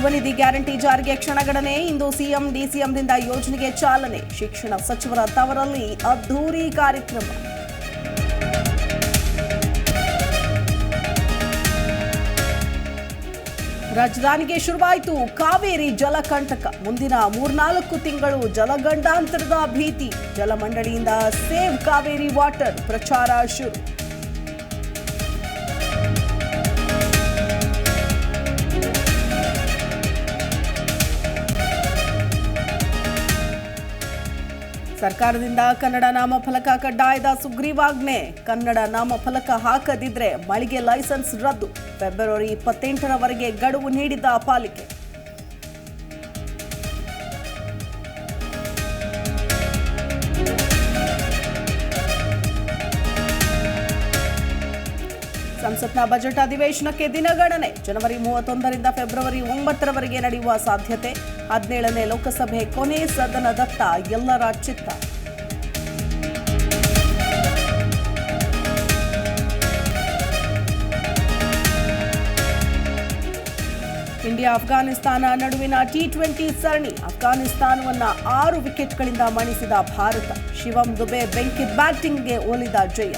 ಯುವ ನಿಧಿ ಗ್ಯಾರಂಟಿ ಜಾರಿಗೆ ಕ್ಷಣಗಣನೆ. ಇಂದು ಸಿಎಂ, ಡಿಸಿಎಂದಿಂದ ಯೋಜನೆಗೆ ಚಾಲನೆ. ಶಿಕ್ಷಣ ಸಚಿವರ ತವರಲ್ಲಿ ಅದ್ಧೂರಿ ಕಾರ್ಯಕ್ರಮ. ರಾಜಧಾನಿಗೆ ಶುರುವಾಯಿತು ಕಾವೇರಿ ಜಲಕಂಟಕ ಮುಂದಿನ ಮೂರ್ನಾಲ್ಕು ತಿಂಗಳು ಜಲಗಂಡಾಂತರದ ಭೀತಿ. ಜಲಮಂಡಳಿಯಿಂದ ಸೇವ್ ಕಾವೇರಿ ವಾಟರ್ ಪ್ರಚಾರ ಶುರು. ಸರ್ಕಾರದಿಂದ ಕನ್ನಡ ನಾಮಫಲಕ ಕಡ್ಡಾಯದ ಸುಗ್ರೀವಾಜ್ಞೆ. ಕನ್ನಡ ನಾಮಫಲಕ ಹಾಕದಿದ್ರೆ ಮಳಿಗೆ ಲೈಸೆನ್ಸ್ ರದ್ದು. ಫೆಬ್ರವರಿ ಇಪ್ಪತ್ತೆಂಟರವರೆಗೆ ಗಡುವು ನೀಡಿದ್ದ ಪಾಲಿಕೆ. ಸಂಸತ್ನ ಬಜೆಟ್ ಅಧಿವೇಶನಕ್ಕೆ ದಿನಗಣನೆ ಜನವರಿ ಮೂವತ್ತೊಂದರಿಂದ ಫೆಬ್ರವರಿ ಒಂಬತ್ತರವರೆಗೆ ನಡೆಯುವ ಸಾಧ್ಯತೆ. ಹದಿನೇಳನೇ ಲೋಕಸಭೆ ಕೊನೆ ಸದನದತ್ತ ಎಲ್ಲರ ಚಿತ್ತ. ಇಂಡಿಯಾ ಅಫ್ಘಾನಿಸ್ತಾನ ನಡುವಿನ ಟಿ ಟ್ವೆಂಟಿ ಸರಣಿ. ಅಫ್ಘಾನಿಸ್ತಾನವನ್ನು ಆರು ವಿಕೆಟ್ಗಳಿಂದ ಮಣಿಸಿದ ಭಾರತ. ಶಿವಂ ದುಬೆ ಬೆಂಕಿ ಬ್ಯಾಟಿಂಗ್ಗೆ ಒಲಿದ ಜಯ.